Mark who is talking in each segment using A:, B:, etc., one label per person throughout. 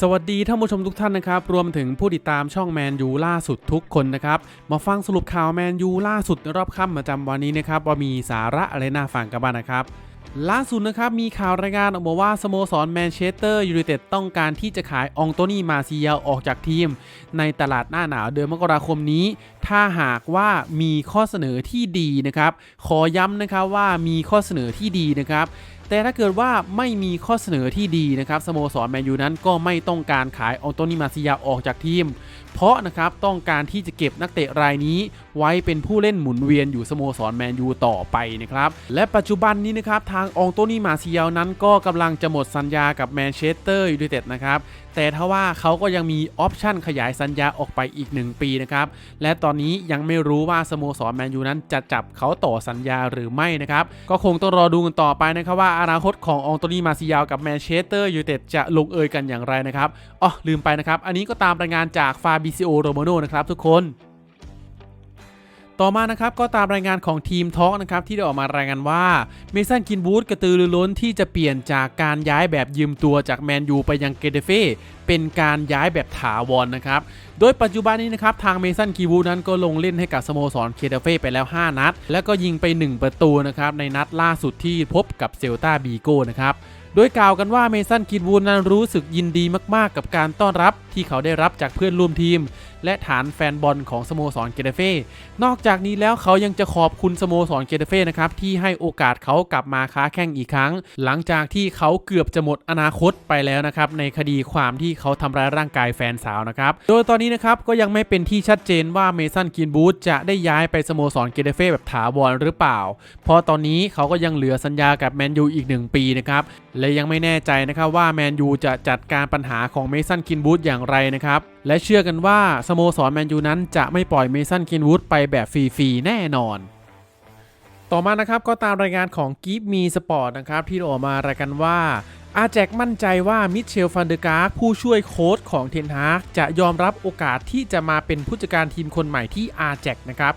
A: สวัสดีท่านผู้ชมทุกท่านนะครับ รวมถึงผู้ติดตามช่องแมนยูล่าสุดทุกคนนะครับ มาฟังสรุปข่าวแมนยูล่าสุดในรอบค่ำประจำวันนี้นะครับ ว่ามีสาระอะไรน่าฟังกันบ้างนะครับ ล่าสุดนะครับ มีข่าวรายงานออกมาว่าสโมสรแมนเชสเตอร์ยูไนเต็ดต้องการที่จะขายองโตนี่มาซิยาออกจากทีม ในตลาดหน้าหนาวเดือนมกราคมนี้ ถ้าหากว่ามีข้อเสนอที่ดีนะครับ ขอย้ำนะครับว่ามีข้อเสนอที่ดีนะครับแต่ถ้าเกิดว่าไม่มีข้อเสนอที่ดีนะครับสโมสรแมนยูนั้นก็ไม่ต้องการขายออโตนี่มาซิยาออกจากทีม เพราะนะครับต้องการที่จะเก็บนักเตะรายนี้ ไว้เป็นผู้เล่นหมุนเวียนอยู่สโมสรแมนยูต่อไปนะครับและปัจจุบันนี้นะครับทางอองโตนี่มาซิยานั้นก็กำลังจะหมดสัญญากับแมนเชสเตอร์ยูไนเต็ดนะครับ แต่ถ้าว่าเขาก็ยังมีออปชันขยายสัญญาออกไปอีก 1 ปีนะครับและตอนนี้ยังไม่รู้ว่าสโมสรแมนยูนั้นจะจับเขาต่อสัญญาหรือไม่นะครับก็คงต้องรอดูกันต่อไปนะครับว่าอนาคตของอองโตนี่มาซิยาวกับแมนเชสเตอร์ยูไนเต็ดจะลงเอยกันอย่างไรนะครับอ๋อลืมไปนะครับอันนี้ก็ตามรายงานจากฟาบิซิโอโรมโนนะครับทุกคน ต่อมานะครับก็ตามรายงานของทีมทอ l k นะครับที่ได้ออกมารายงานว่าเมสันกินบูธกระตือรือร้นที่จะเปลี่ยนจากการย้ายแบบยืมตัวจากแมนยูไปยังเกเดเฟ่เป็นการย้ายแบบถาวรนะครับ โดยปัจจุบันนี้นะครับทางเมสันกีวูนั้นก็ลงเล่นให้กับสโมสรเคเดเฟ่ไปแล้ว 5 นัด แล้วก็ยิงไป 1 ประตูนะครับในนัดล่าสุดที่พบกับเซลตาบีโก้นะครับโดยกล่าวกันว่าเมสันกินวูนั้นรู้สึกยินดีมาก ๆ กับการต้อนรับที่เขาได้รับจากเพื่อนร่วมทีม และฐานแฟนบอลของสโมสรเกเดเฟ่ นอกจากนี้แล้วเขายังจะขอบคุณสโมสรเกเดเฟ่นะครับที่ให้โอกาสเขากลับมาค้าแข่งอีกครั้ง หลังจากที่เขาเกือบจะหมดอนาคตไปแล้วนะครับในคดีความที่เขาทำร้ายร่างกายแฟนสาวนะครับ โดยตอนนี้นะครับก็ยังไม่เป็นที่ชัดเจนว่าเมสันกินบูธจะได้ย้ายไปสโมสรเกเดเฟ่แบบถาวรหรือเปล่า เพราะตอนนี้เขาก็ยังเหลือสัญญากับแมนยูอีก 1 ปีนะครับและยังไม่แน่ใจนะครับว่าแมนยูจะจัดการปัญหาของเมสันกินบูธอย่างไรนะครับ และเชื่อกันว่าสโมสรแมนยูนั้นจะไม่ปล่อยเมสันกินวูดไปแบบฟรีๆแน่นอน ต่อมานะครับก็ตามรายงานของกีฟมีสปอร์ตนะครับที่ออกมารายกันว่าอาแจกมั่นใจว่ามิเชลฟันเดอร์การ์ผู้ช่วยโค้ชของเทนฮากจะยอมรับโอกาสที่จะมาเป็นผู้จัดการทีมคนใหม่ที่อาแจกนะครับ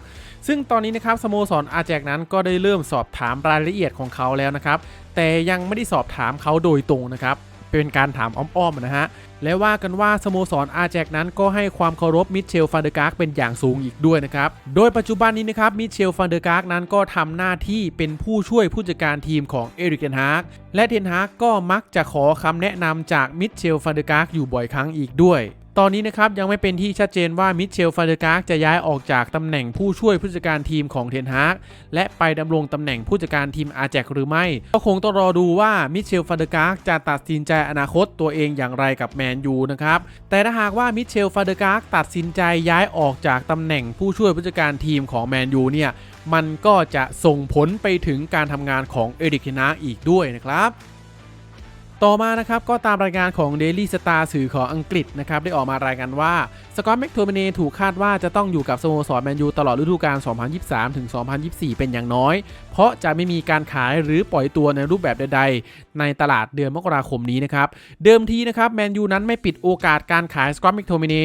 A: ซึ่งตอนนี้นะครับสโมสรอาแจกนั้นก็ได้เริ่มสอบถามรายละเอียดของเขาแล้วนะครับ แต่ยังไม่ได้สอบถามเขาโดยตรงนะครับ เป็นการถามอ้อมๆนะฮะ และว่ากันว่าสโมสรอาแจกนั้นก็ให้ความเคารพมิเชลฟันเดอร์การ์กเป็นอย่างสูงอีกด้วยนะครับ โดยปัจจุบันนี้นะครับมิเชลฟันเดอร์การ์กนั้นก็ทำหน้าที่เป็นผู้ช่วยผู้จัดการทีมของเอริกเทนฮากและเทนฮากก็มักจะขอคำแนะนำจากมิเชลฟันเดอร์การ์กอยู่บ่อยครั้งอีกด้วย ตอนนี้นะครับยังไม่เป็นที่ชัดเจนว่ามิเชลฟันเดอร์กาจะย้ายออกจากตำแหน่งผู้ช่วยผู้จัดการทีมของเทนฮากและไปดำรงตำแหน่งผู้จัดการทีมอาแจกหรือไม่ ก็คงต้องรอดูว่ามิเชลฟันเดอร์กาจะตัดสินใจอนาคตตัวเองอย่างไรกับแมนยูนะครับแต่ถ้าหากว่ามิเชลฟันเดอร์กาตัดสินใจย้ายออกจากตำแหน่งผู้ช่วยผู้จัดการทีมของแมนยูเนี่ยมันก็จะส่งผลไปถึงการทำงานของเอริกเทนฮากอีกด้วยนะครับ ต่อมานะครับก็ตามรายงานของ Daily Star สื่อของอังกฤษนะครับได้ออกมารายงานว่าสกอตแม็กโทมิเนถูกคาดว่าจะต้องอยู่กับสโมสรแมนยูตลอดฤดูกาล 2023-2024 เป็นอย่างน้อย เพราะจะไม่มีการขายหรือปล่อยตัวในรูปแบบใด ๆ ในตลาดเดือนมกราคมนี้นะครับ เดิมทีนะครับแมนยูนั้นไม่ปิดโอกาสการขายสกอตแม็กโทมิเน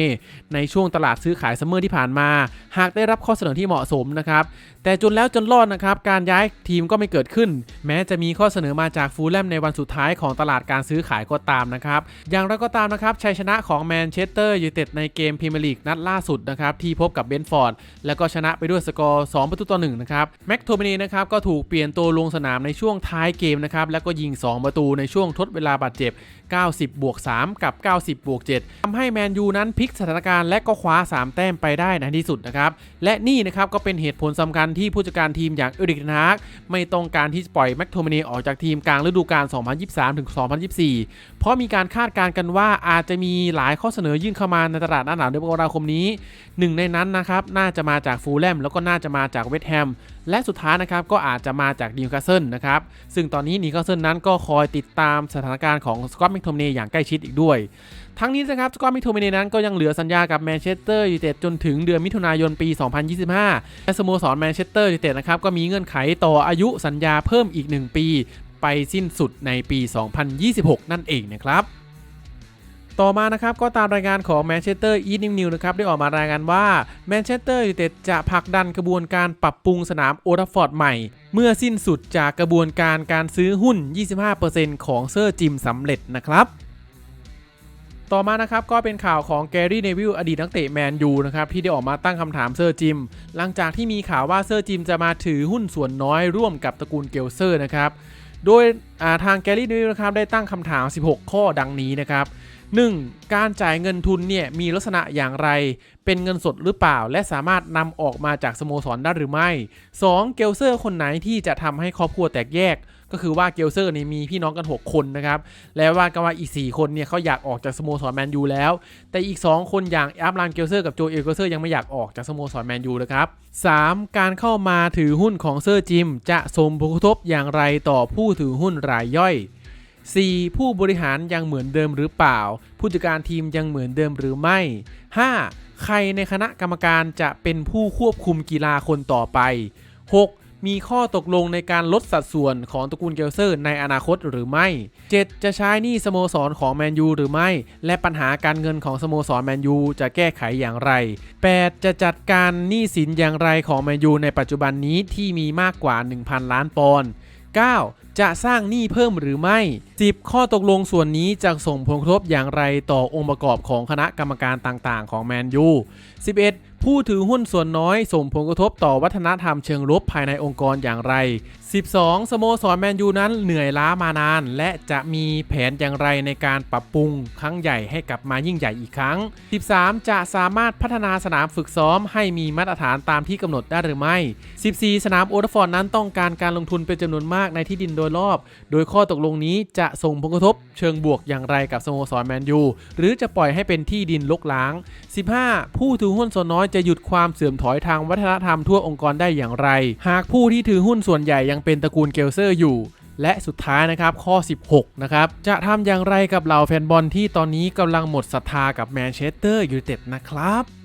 A: ในช่วงตลาดซื้อขายซัมเมอร์ที่ผ่านมา หากได้รับข้อเสนอที่เหมาะสมนะครับแต่จนแล้วจนรอดนะครับการย้ายทีมก็ไม่เกิดขึ้น แม้จะมีข้อเสนอมาจากฟูลแลมในวันสุดท้ายของตลาดการซื้อขายก็ตามนะครับ อย่างไรก็ตามนะครับชัยชนะของแมนเชสเตอร์ยูไนเต็ดในเกมพรีเมียร์ลีกนัดล่าสุดนะครับที่พบกับเบนฟอร์ดแล้วก็ชนะไปด้วยสกอร์ 2 ประตูต่อ1นะครับแม็กโทมินีนะครับก็ถูกเปลี่ยนตัวลงสนามในช่วงท้ายเกมนะครับแล้วก็ยิง 2 ประตูในช่วงทดเวลาบาดเจ็บ 90 บวก 3 กับ 90 บวก 7ทำให้แมนยูนั้นพลิกสถานการณ์และก็คว้า 3 แต้มไปได้ในที่สุดนะครับ และนี่นะครับก็เป็นเหตุผลสำคัญที่ผู้จัดการทีมอย่างเอริกเทนฮากไม่ต้องการที่จะปล่อยแม็กโทมินีออกจากทีมกลางฤดูกาล 2023ถึง2024 เพราะมีการคาดการณ์กันว่าอาจจะมีหลายข้อเสนอยื่นเข้ามาในตลาดหน้าหนาวเดือนมกราคมนี้หนึ่งในนั้นนะครับน่าจะมาจากฟูลแลมแล้วก็น่าจะมาจากเวสต์แฮมและสุดท้ายนะครับก็อาจจะมาจากนิวคาสเซิลนะครับซึ่งตอนนี้นิวคาสเซิลนั้นก็คอยติดตามสถานการณ์ของสกอตแมคโทมเนย์อย่างใกล้ชิดอีกด้วย ทั้งนี้นะครับสกอตแมคโทมเนย์นั้นก็ยังเหลือสัญญากับแมนเชสเตอร์ยูไนเต็ดจนถึงเดือนมิถุนายนปี 2025และสโมสรแมนเชสเตอร์ยูไนเต็ดนะครับก็มีเงื่อนไขต่ออายุสัญญาเพิ่มอีก 1 ปี ไปสิ้นสุดในปี 2026 นั่นเองนะครับ ต่อมานะครับก็ตามรายงานของแมนเชสเตอร์อีนิวนิวนะครับ ได้ออกมารายงานว่าแมนเชสเตอร์ยูไนเต็ดจะผลักดันกระบวนการปรับปรุงสนามโอทัฟฟอร์ดใหม่ เมื่อสิ้นสุดจากกระบวนการการซื้อหุ้น 25%ของเซอร์จิมสำเร็จนะครับต่อมานะครับก็เป็นข่าวของแกรี่เนวิลอดีตนักเตะแมนยูนะครับที่ได้ออกมาตั้งคำถามเซอร์จิม หลังจากที่มีข่าวว่าเซอร์จิมจะมาถือหุ้นส่วนน้อยร่วมกับตระกูลเกลเซอร์นะครับ โดยาทางแกลลี่นวิวนะครับได้ตั้งคำถาม 16 ข้อดังนี้นะครับ 1. การจ่ายเงินทุนเนี่ยมีลักษณะอย่างไร เป็นเงินสดหรือเปล่า และสามารถนำออกมาจากสโมสรได้หรือไม่ 2. เกลเซอร์คนไหนที่จะทำให้ครอบครัวแตกแยก ก็คือว่าเกลเซอร์นี่มีพี่น้องกัน 6 คนนะครับ และว่ากันว่าอีก 4 คนเนี่ยเขาอยากออกจากสโมสรแมนยูแล้ว แต่อีก 2 คนอย่างอับรานเกลเซอร์กับโจเอลเกลเซอร์ยังไม่อยากออกจากสโมสรแมนยูนะครับ 3. การเข้ามาถือหุ้นของเซอร์จิม จะส่งผลกระทบอย่างไรต่อผู้ถือหุ้นรายย่อย 4. ผู้บริหารยังเหมือนเดิมหรือเปล่า ผู้จัดการทีมยังเหมือนเดิมหรือไม่ 5. ใครในคณะกรรมการจะเป็นผู้ควบคุมกีฬาคนต่อไป 6. มีข้อตกลงในการลดสัดส่วนของตระกูลเกลเซอร์ในอนาคตหรือไม่ 7. จะใช้หนี้สโมสรของแมนยูหรือไม่ และปัญหาการเงินของสโมสรแมนยูจะแก้ไขอย่างไร 8. จะจัดการหนี้สินอย่างไรของแมนยูในปัจจุบันนี้ที่มีมากกว่า 1,000 ล้านปอนด์ 9. จะสร้างหนี้เพิ่มหรือไม่ 10. ข้อตกลงส่วนนี้จะส่งผลกระทบอย่างไรต่อองค์ประกอบของคณะกรรมการต่างๆ ของแมนยู 11. ผู้ถือหุ้นส่วนน้อยส่งผลกระทบต่อวัฒนธรรมเชิงลบภายในองค์กรอย่างไร 12. สโมสรแมนยูนั้นเหนื่อยล้ามานาน และจะมีแผนอย่างไรในการปรับปรุงครั้งใหญ่ให้กลับมายิ่งใหญ่อีกครั้ง 13. จะสามารถพัฒนาสนามฝึกซ้อมให้มีมาตรฐานตามที่กำหนดได้หรือไม่ 14. สนามโอทฟอร์ดนั้นต้องการการลงทุนเป็นจำนวนมากในที่ดินโดยรอบ โดยข้อตกลงนี้จะส่งผลกระทบเชิงบวกอย่างไรกับสโมสรแมนยูหรือจะปล่อยให้เป็นที่ดินลกล้าง 15. ผู้ถือหุ้นส่วนน้อยจะหยุดความเสื่อมถอยทางวัฒนธรรมทั่วองค์กรได้อย่างไร หากผู้ที่ถือหุ้นส่วนใหญ่ยังเป็นตระกูลเกลเซอร์อยู่ และสุดท้ายนะครับข้อ 16 นะครับ จะทำอย่างไรกับเหล่าแฟนบอลที่ตอนนี้กำลังหมดศรัทธากับแมนเชสเตอร์ยูไนเต็ดนะครับ